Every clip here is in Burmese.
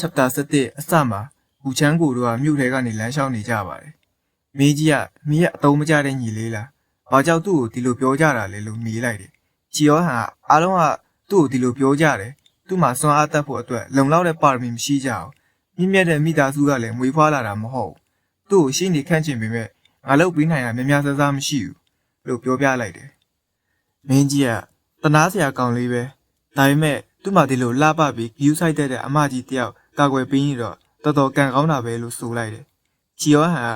chapter 7အစမှာဘူချန်းကိုတို့ကမြို့ထဲကနေလမ်းလျှောက်နေကြပါတယ်။မင်းကြီးကမင်းရဲ့အတုံးမကြတဲ့ညီလေးလား။ဘာကြောင့်သူ့ကိုဒီလိုပြောကြတာလဲလို့မေးလိုက်တယ်။ချီယောဟန်ကအားလုံးကသူ့ကိုဒီလိုပြောကြတယ်။သူ့မှာစွမ်းအားတက်ဖို့အတွက်လုံလောက်တဲ့ပါရမီမရှိကြအောင်။မြင့်မြတ်တဲ့မိသားစုကလည်းမွေးဖွားလာတာမဟုတ်ဘူး။သူ့ကိုရှိနေခန့်ချင်ပေမဲ့ငါလုပ်ပြီးနိုင်တာများများဆဆမရှိဘူးလို့ပြောပြလိုက်တယ်။မင်းကြီးကတနာစရာကောင်းလေးပဲ။ဒါပေမဲ့သူ့မှာဒီလိုလှပပြီးဂယူးဆိုင်တဲ့တဲ့အမကြီးတယောက် ကာကွယ်ပေးနေတော့တော်တော်ကံကောင်းတာပဲလို့ဆိုလိုက်တယ်။ချီယောဟန်က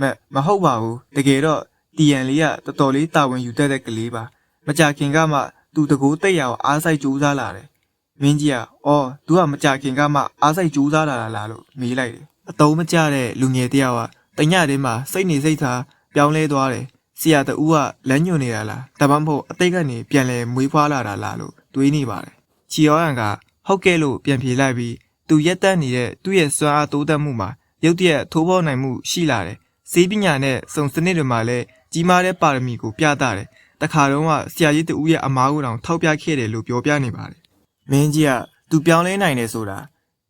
မမဟုတ်ပါဘူး။တကယ်တော့တီယန်လေးကတော်တော်လေးတာဝန်ယူတတ်တဲ့ကလေးပါ။မကြခင်ကမှသူတကိုးတိတ်ရအောင်အားစိုက်ကြိုးစားလာတယ်။မင်းကြီးကအော်သူကမကြခင်ကမှအားစိုက်ကြိုးစားလာတာလားလို့မေးလိုက်တယ်။အတုံးမကြတဲ့လူငယ်တယောက်ကတညတည်းမှာစိတ်နေစိတ်ထားပြောင်းလဲသွားတယ်။ဆရာတူကလမ်းညွှန်နေတာလား။ဒါမှမဟုတ်အတိတ်ကနေပြန်လဲမွေးဖွားလာတာလားလို့တွေးနေပါတယ်။ချီယောဟန်ကဟုတ်ကဲ့လို့ပြန်ပြေလိုက်ပြီး သူရက်တက်နေတဲ့သူ့ရဲ့စွမ်းအားတိုးတက်မှုမှာရုတ်တရက်ထိုးပေါက်နိုင်မှုရှိလာတယ်။စေးပညာနဲ့စုံစနစ်တွေမှာလည်းကြီးမားတဲ့ပါရမီကိုပြသတယ်။တခါတော့ကဆရာကြီးတူရဲ့အမားကိုတောင်ထောက်ပြခဲ့တယ်လို့ပြောပြနေပါတယ်။မင်းကြီးကသူပြောင်းလဲနိုင်တယ်ဆိုတာ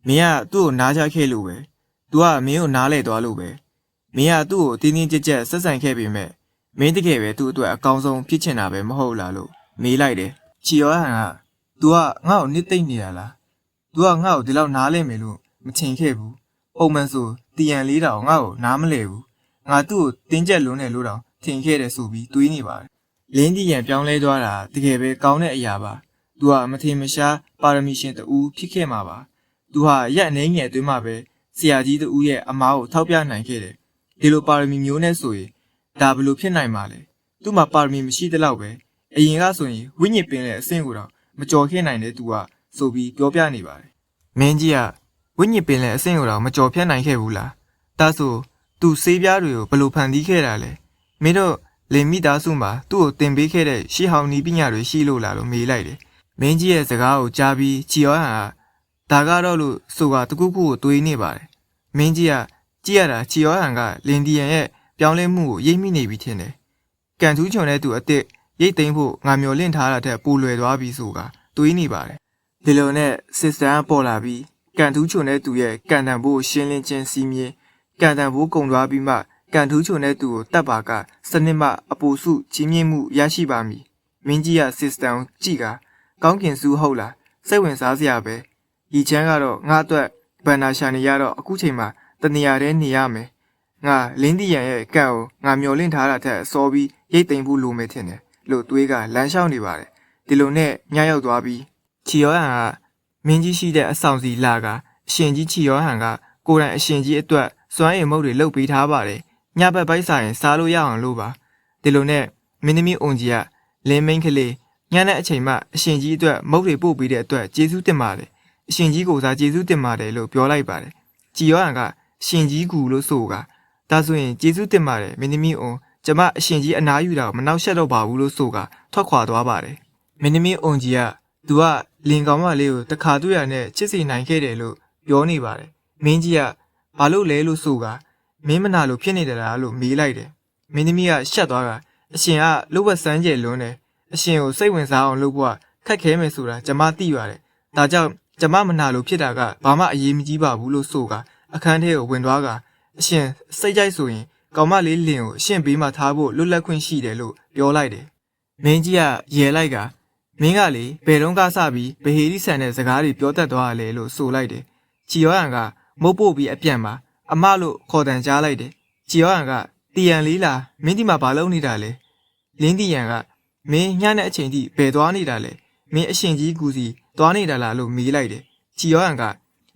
မင်းကသူ့ကိုနားချခဲ့လို့ပဲ။ तू ကမင်းကိုနားလဲသွားလို့ပဲ။မင်းကသူ့ကိုတင်းတင်းကြပ်ကြပ်ဆက်ဆံခဲ့ပေမဲ့မင်းတကယ်ပဲသူ့အတွက်အကောင်းဆုံးဖြစ်ချင်တာပဲမဟုတ်လားလို့မေးလိုက်တယ်။ချီယောဟန်က तू ကငါ့ကိုနစ်သိမ့်နေတာလား။ तू ကငါ့ကိုဒီလောက်နားလဲမယ်လို့မထင်ခဲ့ဘူး။ပုံမှန်ဆိုတီယန်လေးတောင်ငါ့ကိုနားမလဲဘူး။ငါသူ့ကိုတင်းကျပ်လွန်းတယ်လို့တောင်ထင်ခဲ့တယ်ဆိုပြီးတွေးနေပါတယ်။လင်းတီယန်ပြောင်းလဲသွားတာတကယ်ပဲကောင်းတဲ့အရာပါ။ तू ကမထင်မရှားပါရမီရှင်တူဖြစ်ခဲ့မှာပါ။ तू ဟာရက်အနေငယ်အတွင်းမှာပဲဆရာကြီးတူရဲ့အမားကိုထောက်ပြနိုင်ခဲ့တယ်။ဒီလိုပါရမီမျိုးနဲ့ဆိုရင်ဒါဘယ်လိုဖြစ်နိုင်မှာလဲ။သူ့မှာပါရမီမရှိတဲ့လောက်ပဲအရင်ကဆိုရင်ဝိညာဉ်ပင်ရဲ့အဆင့်ကိုတော့မကြော်ခဲ့နိုင်တဲ့ तू က ဆိုပြီးပြောပြနေပါတယ်။မင်းကြီးကဝိညာဉ်ပင်ရဲ့အဆင့်ကိုတော့မကြော်ဖြတ်နိုင်ခဲ့ဘူးလား။ဒါဆို तू ဆေးပြားတွေကိုဘယ်လိုဖန်တီးခဲ့တာလဲ။မင်းတို့လင်မိသားစုမှာသူ့ကိုတင်ပေးခဲ့တဲ့ရှီဟောင်နီးပညာတွေရှိလို့လားလို့မေးလိုက်တယ်။မင်းကြီးရဲ့စကားကိုကြားပြီးချီယောဟန်ကဒါကတော့လို့ဆိုတာတကူးကူကိုတွေးနေပါတယ်။မင်းကြီးကကြည့်ရတာချီယောဟန်ကလင်ဒီယန်ရဲ့ပြောင်းလဲမှုကိုရိပ်မိနေပြီထင်တယ်။ကန်ထူးချွန်တဲ့သူအစ်စ်ရိတ်သိမ်းဖို့ငါမျောလင့်ထားတာတဲ့ပူလွယ်သွားပြီဆိုတာတွေးနေပါတယ်။ ဒီလိုနဲ့စစ်စတန်ပေါ်လာပြီးကန်ထူးချွန်တဲ့သူရဲ့ကန်တန်ဖို့ရှင်းလင်းခြင်းစီးမြင်ကန်တန်ဖို့ကုံသွားပြီးမှကန်ထူးချွန်တဲ့သူကိုတတ်ပါကစနစ်မှအပူစုချင်းမြင့်မှုရရှိပါမည်။မင်းကြီးကစစ်စတန်ကိုကြည့်ကကောင်းကင်စုဟုတ်လားစိတ်ဝင်စားစရာပဲ။ဤချမ်းကတော့ငါအတွက်ဘန်နာရှာနေရတော့အခုချိန်မှာတနေရာတည်းနေရမယ်။ငါလင်းတီရန်ရဲ့ကန့်ကိုငါမျောလင့်ထားတာထက်စောပြီးရိတ်သိမ်းဖို့လိုမယ်ထင်တယ်လို့တွေးကလမ်းလျှောက်နေပါတယ်။ဒီလိုနဲ့ညရောက်သွားပြီး ချီယောဟန်ကမင်းကြီးရှိတဲ့အဆောင်စီလာကအရှင်ကြီးချီယောဟန်ကကိုယ်တိုင်အရှင်ကြီးအတွက်စွမ်းရည်မုတ်တွေလှုပ်ပေးထားပါတယ်။ညဘက်ပိုင်းဆိုင်စားလို့ရအောင်လို့ပါ။ဒီလိုနဲ့မင်းသမီးအုံကြီးကလင်းမင်းကလေးညတဲ့အချိန်မှအရှင်ကြီးအတွက်မုတ်တွေပို့ပေးတဲ့အတွက်ကျေးဇူးတင်ပါတယ်။အရှင်ကြီးကိုစားကျေးဇူးတင်ပါတယ်လို့ပြောလိုက်ပါတယ်။ချီယောဟန်ကရှင်ကြီးကူလို့ဆိုကဒါဆိုရင်ကျေးဇူးတင်ပါတယ်မင်းသမီးအုံကျမအရှင်ကြီးအနားယူတာကိုမနှောက်ယှက်တော့ပါဘူးလို့ဆိုကထွက်ခွာသွားပါတယ်မင်းသမီးအုံကြီးက သူကလင်ကောင်မလေးကိုတခါတွေ့ရနဲ့ချစ်စီနိုင်ခဲ့တယ်လို့ပြောနေပါတယ်မင်းကြီးကဘာလို့လဲလို့ဆိုကမင်းမနာလို့ဖြစ်နေတယ်လားလို့မေးလိုက်တယ်မင်းသမီးကရှက်သွားကအရှင်ကလှုပ်ဝက်စမ်းကြယ်လွန်းတယ်အရှင်ကိုစိတ်ဝင်စားအောင်လုပ်ဖို့ခက်ခဲမယ်ဆိုတာကျမသိရတယ်ဒါကြောင့်ကျမမနာလို့ဖြစ်တာကဘာမှအရေးမကြီးပါဘူးလို့ဆိုကအခန်းထဲကိုဝင်သွားကအရှင်စိတ်ကြိုက်ဆိုရင်ကောင်မလေးလင်ကိုအရှင်ဘေးမှာထားဖို့လွတ်လပ်ခွင့်ရှိတယ်လို့ပြောလိုက်တယ်။မင်းကြီးကရဲလိုက်က မင်းကလေဘယ်တော့ကစပြီးဗဟေရီဆန်တဲ့စကားတွေပြောတတ်သွားရလဲလို့ဆိုလိုက်တယ်။ချီယောဟန်ကမုတ်ပို့ပြီးအပြန်မှာအမလို့ခေါ်တန်ကြားလိုက်တယ်။ချီယောဟန်ကတီယန်လေးလားမင်းဒီမှာဘာလုပ်နေတာလဲ။လင်းတီယန်ကမင်းညနေအချိန်ထိဘယ်သွားနေတာလဲ။မင်းအရှင်ကြီးကူစီသွားနေတာလားလို့မေးလိုက်တယ်။ချီယောဟန်က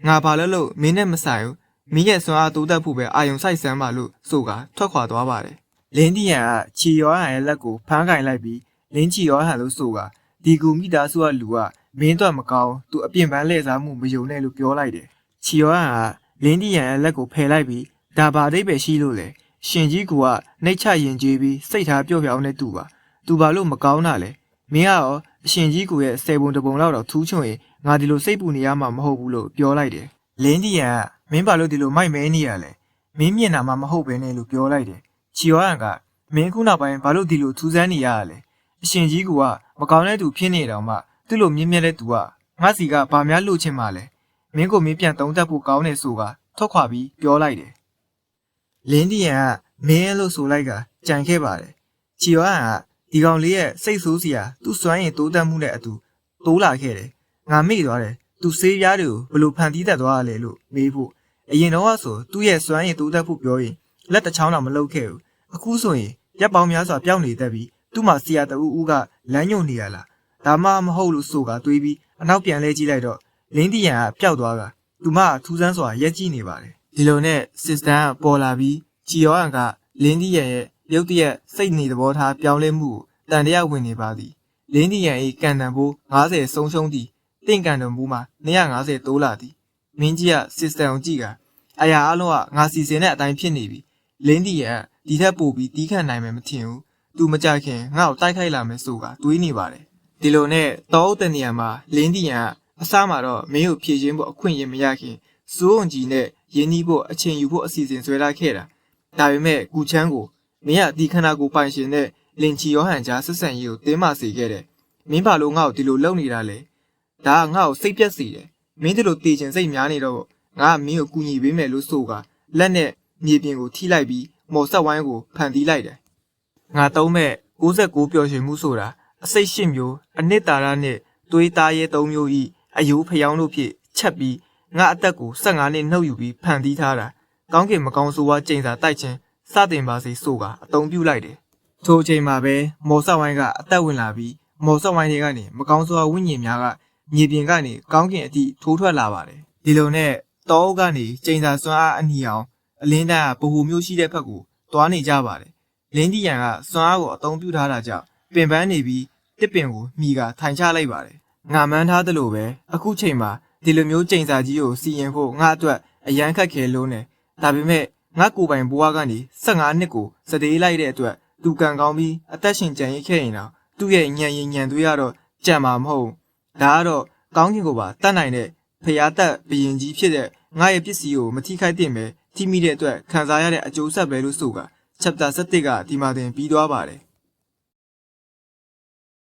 ငါဘာလို့လို့မင်းနဲ့မဆိုင်ဘူးမိရဲ့စွမ်းအားတိုးတက်ဖို့ပဲအာယုံစိုက်စမ်းပါလို့ဆိုကထွက်ခွာသွားပါတယ်။လင်းတီယန်ကချီရောဟန်ရဲ့လက်ကိုဖမ်းကင်လိုက်ပြီးလင်းချီရောဟန်လို့ဆိုက ဒီကူမိသားစုကလူကမင်းတော့မကောင်းသူအပြင်ပန်းလှည့်စားမှုမယုံနဲ့လို့ပြောလိုက်တယ်။ချီရောဟန်ကလင်းတီယန်ရဲ့လက်ကိုဖယ်လိုက်ပြီးဒါဘာအဓိပ္ပာယ်ရှိလို့လဲ။ရှင်ကြီးကူကနှိတ်ချရင်ကြီးပြီးစိတ်ထားပျော့ပြောင်းနေသူပါ။သူဘာလို့မကောင်းတာလဲ။မင်းကရောအရှင်ကြီးကူရဲ့ဆယ်ပုံတစ်ပုံလောက်တော့ထူးချွန်ရင်ငါဒီလိုစိတ်ပူနေရမှာမဟုတ်ဘူးလို့ပြောလိုက်တယ်။လင်းတီယန်ကမင်းဘာလို့ဒီလိုမိုက်မဲနေရလဲမင်းမြင်တာမှမဟုတ်ပဲနဲ့လို့ပြောလိုက်တယ်ချီယောဟန်ကမင်းခုနောက်ပိုင်းဘာလို့ဒီလိုထူးဆန်းနေရလဲ အရှင်ကြီးကမကောင်းတဲ့သူဖြစ်နေတောင်မှသူ့လိုမြင့်မြတ်တဲ့သူကငါစီကဘာများလို့ချင်းမှလဲမမင်းကိုမင်းပြန်သုံးသပ်ဖို့ကောင်းတယ်ဆိုကထွက်ခွာပြီးပြောလိုက်တယ်လင်းဒီယန်ကမင်းလို့ဆိုလိုက်ကကြံခဲ့ပါတယ်ချီယောဟန်ကဒီကောင်လေးရဲ့စိတ်ဆိုးစရာသူ့စွမ်းရည်တိုးတက်မှုနဲ့အတူတိုးလာခဲ့တယ်ငါမေ့သွားတယ်သူစေးပြားတွေကိုဘယ်လိုဖန်တီးတတ်သွားရလဲလို့မေးဖို့အရင်တော့ဆိုသူ့ရဲ့စွမ်းရည်တိုးတက်ဖို့ပြောရင်လက်တစ်ချောင်းတော့မလုပ်ခဲ့ဘူးအခုဆိုရင်ရက်ပေါင်းများစွာပျောက်နေတတ်ပြီး သူ့မှာဆရာတဦးဦးကလမ်းညွှန်နေရလားဒါမှမဟုတ်လို့ဆိုကတွေးပြီးအနောက်ပြန်လဲကြည့်လိုက်တော့လင်းတီရန်ကပျောက်သွားကသူမထူးဆန်းစွာရက်ကြည့်နေပါတယ်ဒီလိုနဲ့စစ်တန်ကပေါ်လာပြီးချီယောဟန်ကလင်းတီရန်ရဲ့ရုတ်တရက်စိတ်နေသဘောထားပြောင်းလဲမှုကိုတန်တရားဝင်နေပါသည်လင်းတီရန်၏ကန်တန်ဖိုး90ဆုံးရှုံးသည်တင့်ကန်တန်ဖိုးမှာ250တိုးလာသည်မင်းကြီးကစစ်တန်ကိုကြည့်ကအရာအလုံးကငါစီစဉ်တဲ့အတိုင်းဖြစ်နေပြီလင်းတီရန်ဒီထက်ပိုပြီးတီးခတ်နိုင်မယ်မထင်ဘူး သူမကြခင်ငါ့ကိုတိုက်ခိုက်လာမယ်ဆိုကတွေးနေပါတယ်ဒီလိုနဲ့တောအုပ်တဲ့နေရာမှာလင်းတီရန်ကအစားမှာတော့မင်းကိုဖြည့်ချင်းဖို့အခွင့်အရေးမရခင်စိုးုံကြီးနဲ့ရင်းနှီးဖို့အချိန်ယူဖို့အစီအစဉ်ဆွဲလာခဲ့တာဒါပေမဲ့ကူချမ်းကိုမင်းကဒီခန္ဓာကိုယ်ပိုင်ရှင်တဲ့လင်ချီယောဟန်ကြားဆက်ဆံရေးကိုတင်းမာစေခဲ့တယ်မင်းဘာလို့ငါ့ကိုဒီလိုလုပ်နေတာလဲဒါကငါ့ကိုစိတ်ပြက်စေတယ်မင်းဒီလိုတည်ချင်စိတ်များနေတော့ငါကမင်းကိုကူညီပေးမယ်လို့ဆိုကလက်နဲ့မြေပြင်ကိုထိလိုက်ပြီးမော်ဆက်ဝိုင်းကိုဖန်တီးလိုက်တယ် ငါသုံးမဲ့69ပျော်ရွှင်မှုဆိုတာအစိတ်ရှစ်မျိုးအနှစ်သာရနဲ့သွေးသားရဲ၃မျိုးဤအယိုးဖျောင်းတို့ဖြင့်ချက်ပြီးငါအသက်ကို15နှစ်နှုတ်ယူပြီးဖန်တီးထားတာကောင်းကင်မကောင်းဆိုးဝါးကြိမ်စာတိုက်ခြင်းစတင်ပါစေဆိုကအတုံးပြုလိုက်တယ်ထိုအချိန်မှာပဲမော်ဆက်ဝိုင်းကအသက်ဝင်လာပြီးမော်ဆက်ဝိုင်းတွေကနေမကောင်းဆိုးဝါးဝိညာဉ်များကမြေပြင်ကနေကောင်းကင်အထိထိုးထွက်လာပါတယ်ဒီလိုနဲ့တောအုပ်ကနေကြိမ်စာစွမ်းအားအနီအောင်အလင်းတန်းကဗဟိုမျိုးရှိတဲ့ဘက်ကိုသွားနေကြပါတယ် လင်းဒီယန်ကစွမ်းအားကိုအသုံးပြုထားတာကြောင့်ပင်ပန်းနေပြီးတစ်ပင်ကိုမိကထိုင်ချလိုက်ပါတယ်ငါမှန်းထားသလိုပဲအခုချိန်မှာဒီလိုမျိုးကြိမ်စာကြီးကိုစီရင်ဖို့ငါအတွက်အရန်ခက်ခဲလို့နေဒါပေမဲ့ငါကိုယ်ပိုင်ဘွားကနေ15နှစ်ကိုစတေးလိုက်တဲ့အတွက်သူကံကောင်းပြီးအသက်ရှင်ကြံရစ်ခဲ့ရင်တော့သူ့ရဲ့ညံရင်ညံသွေးရတော့ကြံမှာမဟုတ်ဒါကတော့ကောင်းကင်ကိုပါတတ်နိုင်တဲ့ဖျားသက်ဘရင်ကြီးဖြစ်တဲ့ငါရဲ့ပစ္စည်းကိုမထိခိုက်သင့်ပဲထိမိတဲ့အတွက်ခံစားရတဲ့အကျိုးဆက်ပဲလို့ဆိုက chapter 7ကဒီမှာတင်ပြီးသွားပါတယ်